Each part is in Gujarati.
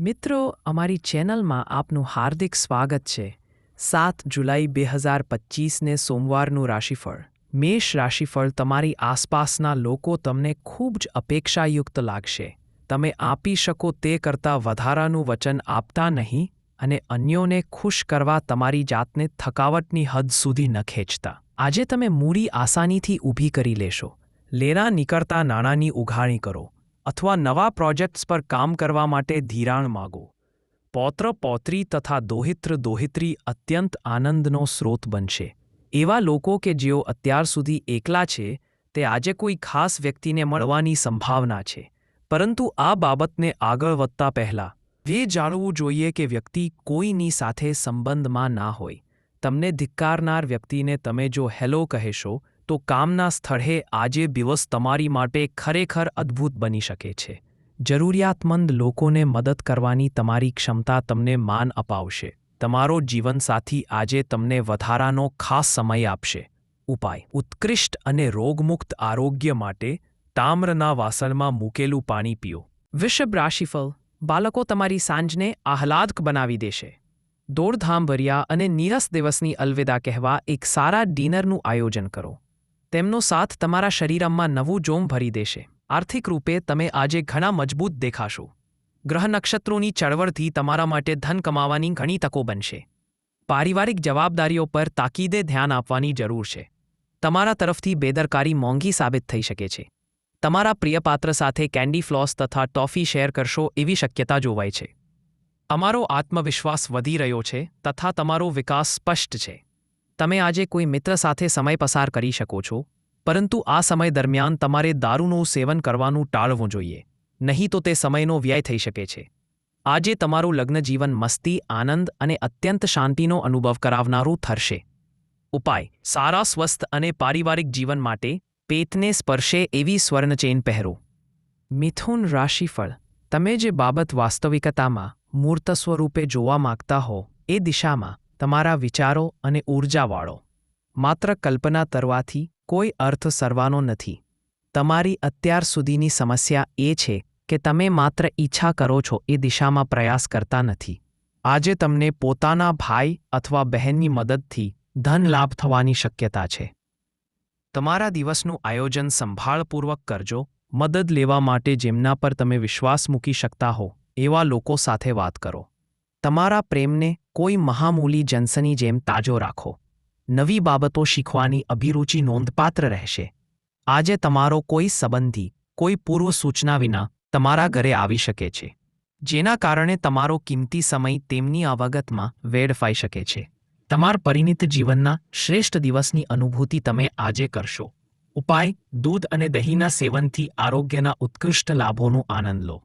મિત્રો, અમારી ચેનલમાં આપનું હાર્દિક સ્વાગત છે. સાત જુલાઈ બે હજાર પચીસને સોમવારનું રાશિફળ. મેષ રાશિફળ તમારી આસપાસના લોકો તમને ખૂબ જ અપેક્ષાયુક્ત લાગશે. તમે આપી શકો તે કરતાં વધારાનું વચન આપતા નહીં અને અન્યોને ખુશ કરવા તમારી જાતને થકાવટની હદ સુધી ન ખેંચતા. આજે તમે મૂડી આસાનીથી ઊભી કરી લેશો. લેરા નીકળતા નાણાંની ઉઘાણી કરો. અથવા નવા પ્રોજેક્ટ્સ પર કામ કરવા માટે ધિરાણ માગો. પૌત્ર, પૌત્રી તથા દોહિત્ર, દોહિત્રી અત્યંત આનંદનો સ્રોત બનશે. એવા લોકો કે જેઓ અત્યાર સુધી એકલા છે, તે આજે કોઈ ખાસ વ્યક્તિને મળવાની સંભાવના છે. પરંતુ આ બાબતને આગળ વધતા પહેલાં, એ જાણવું જોઈએ કે વ્યક્તિ કોઈની સાથે સંબંધમાં ના હોય. તમને ધિક્કારનાર વ્યક્તિને તમે જો હેલો કહેશો તો કામના સ્થળે આજે દિવસ તમારી માટે ખરેખર અદ્ભુત બની શકે છે. જરૂરિયાતમંદ લોકોને મદદ કરવાની તમારી ક્ષમતા તમને માન અપાવશે. તમારો જીવનસાથી આજે તમને વધારાનો ખાસ સમય આપશે. ઉપાય. ઉત્કૃષ્ટ અને રોગમુક્ત આરોગ્ય માટે તામ્રના વાસણમાં મૂકેલું પાણી પીઓ. વિષભ રાશિફળ. બાળકો તમારી સાંજને આહલાદક બનાવી દેશે. દોડધામભર્યા અને નીરસ દિવસની અલવિદા કહેવા એક સારા ડિનરનું આયોજન કરો. તેમનો સાથ તમારા શરીરમાં નવું જોમ ભરી દેશે. આર્થિક રૂપે તમે આજે ઘણા મજબૂત દેખાશો. ગ્રહ નક્ષત્રોની ચળવળથી તમારા માટે ધન કમાવાની ઘણી તકો બનશે. પારિવારિક જવાબદારીઓ પર તાકીદે ધ્યાન આપવાની જરૂર છે. તમારા તરફથી બેદરકારી મોંઘી સાબિત થઈ શકે છે. તમારા પ્રિયપાત્ર સાથે કેન્ડી ફ્લોસ તથા ટોફી શેર કરશો એવી શક્યતા જોવાય છે. અમારો આત્મવિશ્વાસ વધી રહ્યો છે તથા તમારો વિકાસ સ્પષ્ટ છે. તમે આજે કોઈ મિત્ર સાથે સમય પસાર કરી શકો છો, પરંતુ આ સમય દરમિયાન તમારે દારૂનું સેવન કરવાનું ટાળવું જોઈએ, નહીં તો તે સમયનો વ્યય થઈ શકે છે. આજે તમારું લગ્નજીવન મસ્તી, આનંદ અને અત્યંત શાંતિનો અનુભવ કરાવનારું થરશે. ઉપાય, સારા, સ્વસ્થ અને પારિવારિક જીવન માટે પેટને સ્પર્શે એવી સ્વર્ણચેન પહેરો. મિથુન રાશિફળ, તમે જે બાબત વાસ્તવિકતામાં મૂર્ત સ્વરૂપે જોવા માગતા હો, એ દિશામાં તમારા વિચારો અને ઊર્જાવાળો માત્ર કલ્પના તરવાથી કોઈ અર્થ સરવાનો નથી. તમારી અત્યાર સુધીની સમસ્યા એ છે કે તમે માત્ર ઈચ્છા કરો છો એ દિશામાં પ્રયાસ કરતા નથી. આજે તમને પોતાના ભાઈ અથવા બહેનની મદદથી ધન લાભ થવાની શક્યતા છે. તમારા દિવસનું આયોજન સંભાળપૂર્વક કરજો, મદદ લેવા માટે જેમના પર તમે વિશ્વાસ મૂકી શકતા હો, એવા લોકો સાથે વાત કરો. તમારા પ્રેમને કોઈ મહામૂલી જનસની જેમ તાજો રાખો. નવી બાબતો શીખવાની અભિરુચિ નોંધપાત્ર રહેશે. આજે તમારો કોઈ સંબંધી, કોઈ પૂર્વ સૂચના વિના તમારા ઘરે આવી શકે છે. જેના કારણે તમારો કિંમતી સમય તેમની અવગતમાં વેડફાઈ શકે છે. તમારા પરિણીત જીવનના શ્રેષ્ઠ દિવસની અનુભૂતિ તમે આજે કરશો. ઉપાય, દૂધ અને દહીંના સેવનથી આરોગ્યના ઉત્કૃષ્ટ લાભોનો આનંદ લો.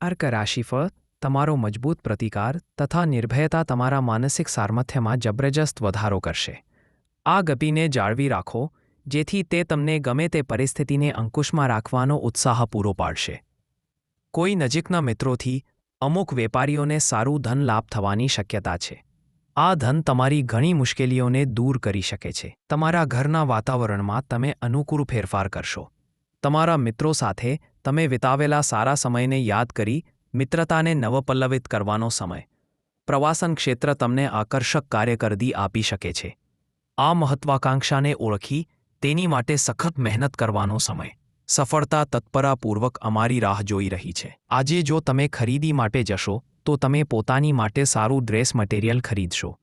અર્ક રાશિફળ તમારો મજબૂત પ્રતિકાર તથા નિર્ભયતા તમારા માનસિક સામર્થ્યમાં જબરજસ્ત વધારો કરશે. આ ગતિને જાળવી રાખો, જેથી તે તમને ગમે તે પરિસ્થિતિને અંકુશમાં રાખવાનો ઉત્સાહ પૂરો પાડશે. કોઈ નજીકના મિત્રોથી અમુક વેપારીઓને સારું ધન લાભ થવાની શક્યતા છે. આ ધન તમારી ઘણી મુશ્કેલીઓને દૂર કરી શકે છે. તમારા ઘરના વાતાવરણમાં તમે અનુકૂળ ફેરફાર કરશો. તમારા મિત્રો સાથે તમે વિતાવેલા સારા સમયને યાદ કરી મિત્રતાને નવપલ્લવિત કરવાનો સમય. પ્રવાસન ક્ષેત્ર તમને આકર્ષક કાર્યકરદી આપી શકે છે. આ મહત્વાકાંક્ષાને ઓળખી તેની માટે સખત મહેનત કરવાનો સમય. સફળતા તત્પરાપૂર્વક અમારી રાહ જોઈ રહી છે. આજે જો તમે ખરીદી માટે જશો, તો તમે પોતાની માટે સારું ડ્રેસ મટીરિયલ ખરીદશો.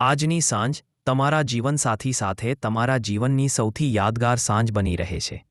આજની સાંજ તમારા જીવનસાથી સાથે તમારા જીવનની સૌથી યાદગાર સાંજ બની રહે છે.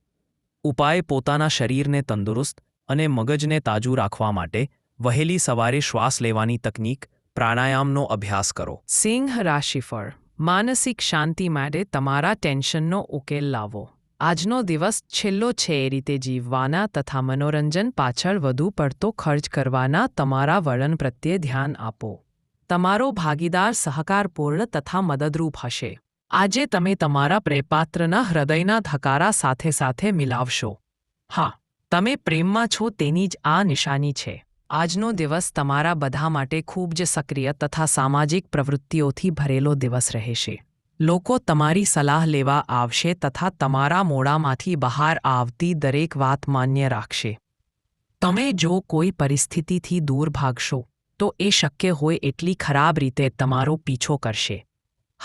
ઉપાય પોતાના શરીરને તંદુરસ્ત અને મગજને તાજું રાખવા માટે વહેલી સવારે શ્વાસ લેવાની તકનીક, પ્રાણાયામનો અભ્યાસ કરો. સિંહ રાશિફળ. માનસિક શાંતિ માટે તમારા ટેન્શનનો ઉકેલ લાવો. આજનો દિવસ છેલ્લો છે એ રીતે જીવવાના તથા મનોરંજન પાછળ વધુ પડતો ખર્ચ કરવાના તમારા વલણ પ્રત્યે ધ્યાન આપો. તમારો ભાગીદાર સહકારપૂર્ણ તથા મદદરૂપ હશે. આજે તમે તમારા પ્રેપાત્રના હૃદયના ધકારા સાથે સાથે મિલાવશો. હા તમે પ્રેમમાં છો તેની જ આ નિશાની છે. આજનો દિવસ તમારા બધા માટે ખૂબ જ સક્રિય તથા સામાજિક પ્રવૃત્તિઓથી ભરેલો દિવસ રહેશે. લોકો તમારી સલાહ લેવા આવશે તથા તમારા મોડામાંથી બહાર આવતી દરેક વાત માન્ય રાખશે. તમે જો કોઈ પરિસ્થિતિથી દૂર ભાગશો, તો એ શક્ય હોય એટલી ખરાબ રીતે તમારો પીછો કરશે.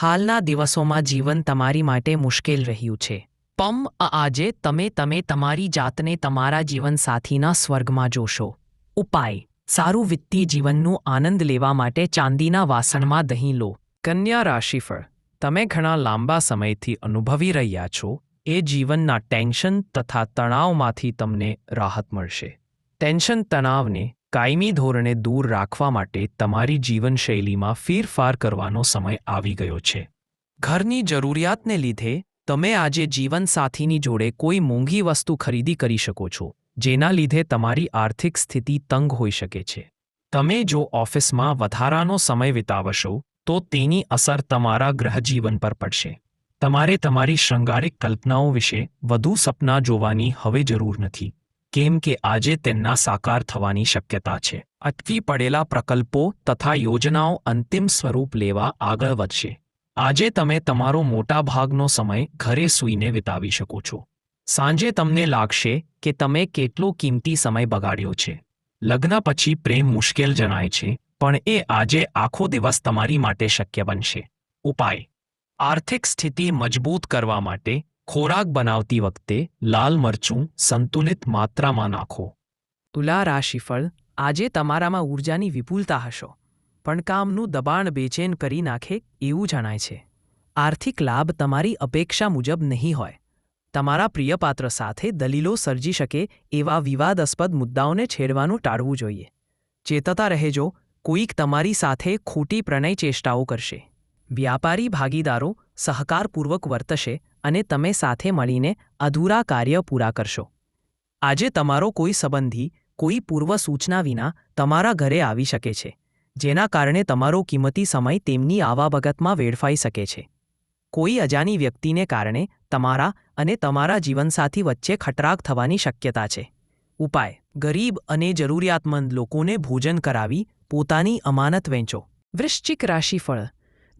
હાલના દિવસોમાં જીવન તમારી માટે મુશ્કેલ રહ્યું છે. પમ આજે તમે તમે તમારી જાતને તમારા જીવનસાથીના સ્વર્ગમાં જોશો. ઉપાય. સારું વિત્તીય જીવનનું આનંદ લેવા માટે ચાંદીના વાસણમાં દહીં લો. કન્યા રાશિફળ. તમે ઘણા લાંબા સમયથી અનુભવી રહ્યા છો. એ જીવનના ટેન્શન તથા તણાવમાંથી તમને રાહત મળશે. ટેન્શન તણાવને કાયમી ધોરણે દૂર રાખવા માટે તમારી જીવનશૈલીમાં ફેરફાર કરવાનો સમય આવી ગયો છે. ઘરની જરૂરિયાતને લીધે તમે આજે જીવનસાથીની જોડે કોઈ મોંઘી વસ્તુ ખરીદી કરી શકો છો, જેના લીધે તમારી આર્થિક સ્થિતિ તંગ હોઈ શકે છે. તમે જો ઓફિસમાં વધારાનો સમય વિતાવશો, તો તેની અસર તમારા ગ્રહજીવન પર પડશે. તમારે તમારી શૃંગારિક કલ્પનાઓ વિશે વધુ સપના જોવાની હવે જરૂર નથી, કેમ કે આજે તેમના સાકાર થવાની શક્યતા છે. અટકી પડેલા પ્રકલ્પો તથા યોજનાઓ અંતિમ સ્વરૂપ લેવા આગળ વધશે. આજે તમે તમારો મોટાભાગનો સમય ઘરે સૂઈને વિતાવી શકો છો. સાંજે તમને લાગશે કે તમે કેટલો કિંમતી સમય બગાડ્યો છે. લગ્ન પછી પ્રેમ મુશ્કેલ જણાય છે, પણ એ આજે આખો દિવસ તમારી માટે શક્ય બનશે. ઉપાય. આર્થિક સ્થિતિ મજબૂત કરવા માટે ખોરાક બનાવતી વખતે લાલ મરચું સંતુલિત માત્રામાં નાખો. તુલા રાશિફળ આજે તમારામાં ઊર્જાની વિપુલતા હશો. પણ કામનું દબાણ બેચેન કરી નાખે એવું જણાય છે. આર્થિક લાભ તમારી અપેક્ષા મુજબ નહીં હોય. તમારા પ્રિયપાત્ર સાથે દલીલો સર્જી શકે એવા વિવાદાસ્પદ મુદ્દાઓને છેડવાનું ટાળવું જોઈએ. ચેતતા રહેજો, કોઈક તમારી સાથે ખોટી પ્રણય ચેષ્ટાઓ કરશે. વ્યાપારી ભાગીદારો સહકારપૂર્વક વર્તશે અને તમે સાથે મળીને અધૂરા કાર્ય પૂરા કરશો. આજે તમારો કોઈ સંબંધી, કોઈ પૂર્વ સૂચના વિના તમારા ઘરે આવી શકે છે. જેના કારણે તમારો કિંમતી સમય તેમની આવાભગતમાં વેડફાઈ શકે છે. કોઈ અજાની વ્યક્તિને કારણે તમારા અને તમારા જીવનસાથી વચ્ચે ખટરાગ થવાની શક્યતા છે. ઉપાય, ગરીબ અને જરૂરિયાતમંદ લોકોને ભોજન કરાવી, પોતાની અમાનત વેચો. વૃશ્ચિક રાશિફળ,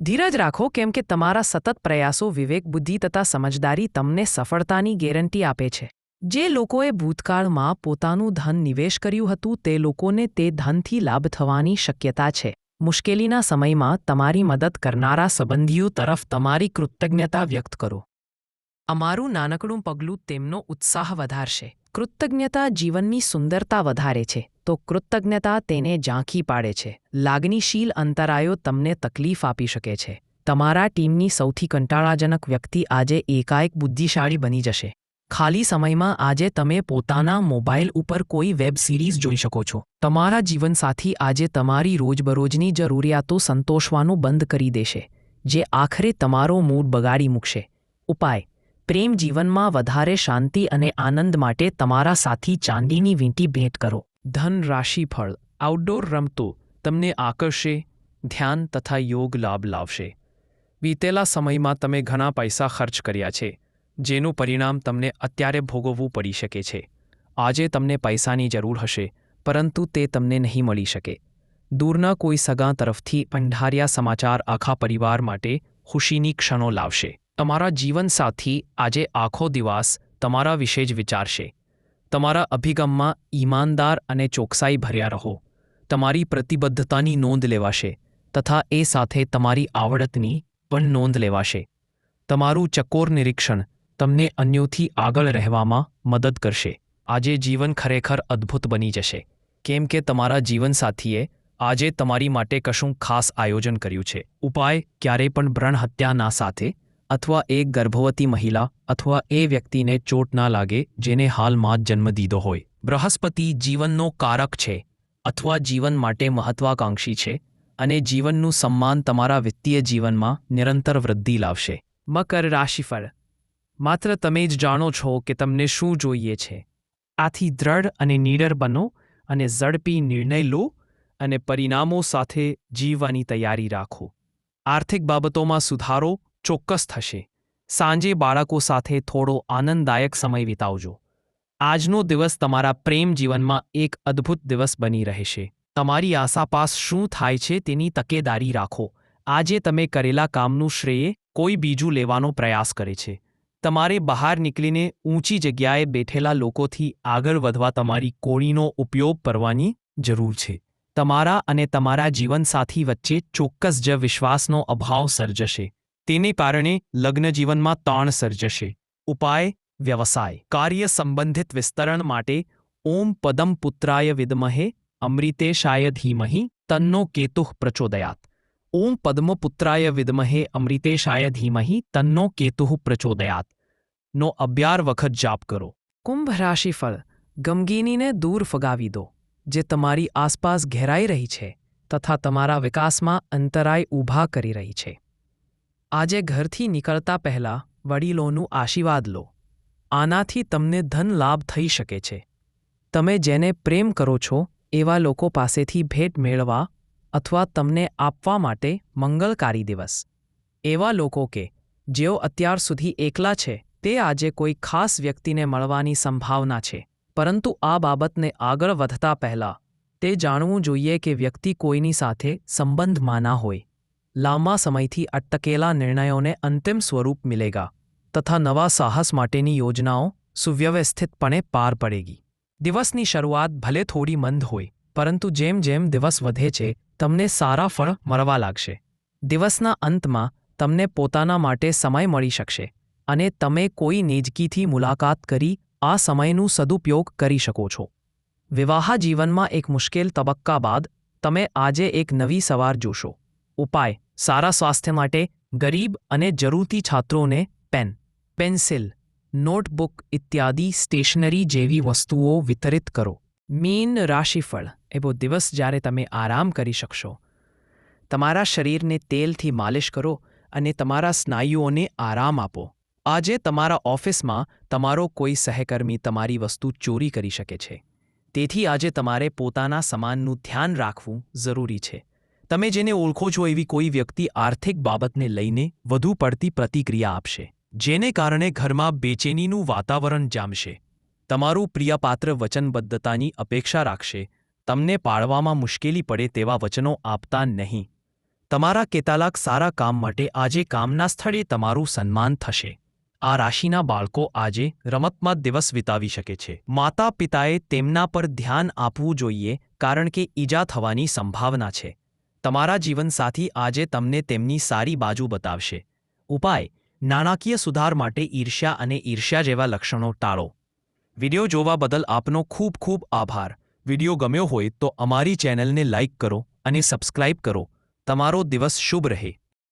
ધીરજ રાખો કેમ કે તમારા સતત પ્રયાસો વિવેક બુદ્ધિ તથા સમજદારી તમને સફળતાની ગેરંટી આપે છે. જે લોકોએ ભૂતકાળમાં પોતાનું ધન નિવેશ કર્યું હતું, તે લોકોને તે ધનથી લાભ થવાની શક્યતા છે. મુશ્કેલીના સમયમાં તમારી મદદ કરનારા સંબંધીઓ તરફ તમારી કૃતજ્ઞતા વ્યક્ત કરો. અમારું નાનકડું પગલું તેમનો ઉત્સાહ વધારશે. કૃતજ્ઞતા જીવનની સુંદરતા વધારે છે, તો કૃતજ્ઞતા તેને ઝાંખી પાડે છે. લાગણીશીલ અંતરાયો તમને તકલીફ આપી શકે છે. તમારા ટીમની સૌથી કંટાળાજનક વ્યક્તિ આજે એકાએક બુદ્ધિશાળી બની જશે. ખાલી સમયમાં આજે તમે પોતાના મોબાઈલ ઉપર કોઈ વેબ સિરીઝ જોઈ શકો છો. તમારા જીવનસાથી આજે તમારી રોજબરોજની જરૂરિયાતો સંતોષવાનું બંધ કરી દેશે, જે આખરે તમારો મૂડ બગાડી મૂકશે. ઉપાય, પ્રેમ જીવનમાં વધારે શાંતિ અને આનંદ માટે તમારા સાથી ચાંદીની વીંટી ભેટ કરો. ધન રાશિફળ આઉટડોર રમતો, તમને આકર્ષે, ધ્યાન તથા યોગ લાભ લાવશે. વીતેલા સમયમાં તમે ઘણા પૈસા ખર્ચ કર્યા છે. જેનું પરિણામ તમને અત્યારે ભોગવવું પડી શકે છે. આજે તમને પૈસાની જરૂર હશે, પરંતુ તે તમને નહીં મળી શકે. દૂરના કોઈ સગા તરફથી પંઢાર્યા સમાચાર આખા પરિવાર માટે ખુશીની ક્ષણો લાવશે. તમારા જીવનસાથી આજે આખો દિવસ તમારા વિશે જ વિચારશે. તમારા અભિગમમાં ઈમાનદાર અને ચોકસાઈ ભર્યા રહો. તમારી પ્રતિબદ્ધતાની નોંધ લેવાશે, તથા એ સાથે તમારી આવડતની પણ નોંધ લેવાશે. તમારું ચકોર નિરીક્ષણ તમને અન્યોથી આગળ રહેવામાં મદદ કરશે. આજે જીવન ખરેખર અદ્ભુત બની જશે. કેમ કે તમારા જીવનસાથીએ આજે તમારી માટે કશું ખાસ આયોજન કર્યું છે. ઉપાય, ક્યારેય પણ ભ્રણ હત્યાના સાથે અથવા એક ગર્ભવતી મહિલા અથવા એ વ્યક્તિને ચોટ ના લાગે જેને હાલમાં જ જન્મ દીધો હોય. બૃહસ્પતિ જીવનનો કારક છે અથવા જીવન માટે મહત્વાકાંક્ષી છે અને જીવનનું સન્માન તમારા વિત્તીય જીવનમાં નિરંતર વૃદ્ધિ લાવશે. મકર રાશિફળ માત્ર તમે જ જાણો છો કે તમને શું જોઈએ છે. આથી દ્રઢ અને નીડર બનો અને ઝડપી નિર્ણય લો અને પરિણામો સાથે જીવવાની તૈયારી રાખો. આર્થિક બાબતોમાં સુધારો ચોક્કસ થશે. સાંજે બાળકો સાથે થોડો આનંદદાયક સમય વિતાવજો. આજનો દિવસ તમારા પ્રેમ જીવનમાં એક અદ્ભુત દિવસ બની રહેશે. તમારી આસાપાસ શું થાય છે તેની તકેદારી રાખો. આજે તમે કરેલા કામનું શ્રેય કોઈ બીજું લેવાનો પ્રયાસ કરે છે. તમારે બહાર નીકળીને ઊંચી જગ્યાએ બેઠેલા લોકોથી આગળ વધવા તમારી કોળીનો ઉપયોગ કરવાની જરૂર છે. તમારા અને તમારા જીવનસાથી વચ્ચે ચોક્કસ જ વિશ્વાસનો અભાવ સર્જશે. તેને કારણે લગ્ન જીવનમાં તાણ સર્જશે. ઉપાય, વ્યવસાય. કાર્ય સંબંધિત વિસ્તરણ માટે ઓમ પદમ પુત્રાય વિદ્મહે અમૃતેશાય ધીમહી તન્નો કેતુઃ પ્રચોદયાત. ઓમ પદ્મપુત્રાય વિદ્મહે અમૃતેશાય ધીમહી તન્નો કેતુઃ પ્રચોદયાત નો અભ્યાર વખત જાપ કરો કુંભ રાશિફળ ગમગીનીને દૂર ફગાવી દો જે તમારી આસપાસ ઘેરાઈ રહી છે તથા તમારા વિકાસમાં અંતરાય ઊભા કરી રહી છે આજે ઘરથી નીકળતા પહેલા વડીલોનું આશીર્વાદ લો આનાથી તમને ધન લાભ થઈ શકે છે તમે જેને પ્રેમ કરો છો એવા લોકો પાસેથી ભેટ મેળવા અથવા તમને આપવા માટે મંગલકારી દિવસ. એવા લોકો કે, જેઓ અત્યાર સુધી એકલા છે, તે આજે કોઈ ખાસ વ્યક્તિને મળવાની સંભાવના છે, પરંતુ આ બાબતને આગળ વધતા પહેલા, તે જાણવું જોઈએ કે વ્યક્તિ કોઈની સાથે સંબંધમાં ના હોય. લાંબા સમયથી અટકેલા નિર્ણયોને અંતિમ સ્વરૂપ મિલેગા, તથા નવા સાહસ માટેની યોજનાઓ સુવ્યવસ્થિતપણે પાર પડેગી. દિવસની શરૂઆત ભલે થોડી મંદ હોય પરંતુ જેમ જેમ દિવસ વધે છે, તમને સારા ફળ મળવા લાગશે. દિવસના અંતમાં તમને પોતાના માટે સમય મળી શકશે અને તમે કોઈ નેજકીથી મુલાકાત કરી આ સમયનું સદુપયોગ કરી શકો છો. વિવાહ જીવનમાં એક મુશ્કેલ તબક્કા બાદ તમે આજે એક નવી સવાર જોશો. ઉપાય, સારા સ્વાસ્થ્ય માટે ગરીબ અને જરૂરતી છાત્રોને પેન, પેન્સિલ, નોટબુક ઇત્યાદિ સ્ટેશનરી જેવી વસ્તુઓ વિતરિત કરો. મીન રાશિફળ એવો દિવસ જ્યારે તમે આરામ કરી શકશો. તમારા શરીરને તેલથી માલિશ કરો અને તમારા સ્નાયુઓને આરામ આપો. આજે તમારા ઓફિસમાં તમારો કોઈ સહકર્મી તમારી વસ્તુ ચોરી કરી શકે છે. તેથી આજે તમારે પોતાના સમાનનું ધ્યાન રાખવું જરૂરી છે. તમે જેને ઓળખો છો એવી કોઈ વ્યક્તિ આર્થિક બાબતને લઈને વધુ પડતી પ્રતિક્રિયા આપશે, જેને કારણે ઘરમાં બેચેનીનું વાતાવરણ જામશે. તમારું પ્રિયપાત્ર વચનબદ્ધતાની અપેક્ષા રાખશે. તમને પાળવામાં મુશ્કેલી પડે તેવા વચનો આપતા નહીં. તમારા કેટલાક સારા કામ માટે આજે કામના સ્થળે તમારું સન્માન થશે. આ રાશિના બાળકો આજે રમતમાં દિવસ વિતાવી શકે છે. માતા પિતાએ તેમના પર ધ્યાન આપવું જોઈએ, કારણ કે ઈજા થવાની સંભાવના છે. તમારા જીવનસાથી આજે તમને તેમની સારી બાજુ બતાવશે. ઉપાય, નાણાકીય સુધાર માટે ઈર્ષ્યા અને ઈર્ષ્યા જેવા લક્ષણો ટાળો. વિડિયો જોવા બદલ આપનો ખૂબ ખૂબ આભાર. વિડિયો ગમ્યો હોય તો અમારી ચેનલને લાઇક કરો અને સબસ્ક્રાઇબ કરો. તમારો દિવસ શુભ રહે.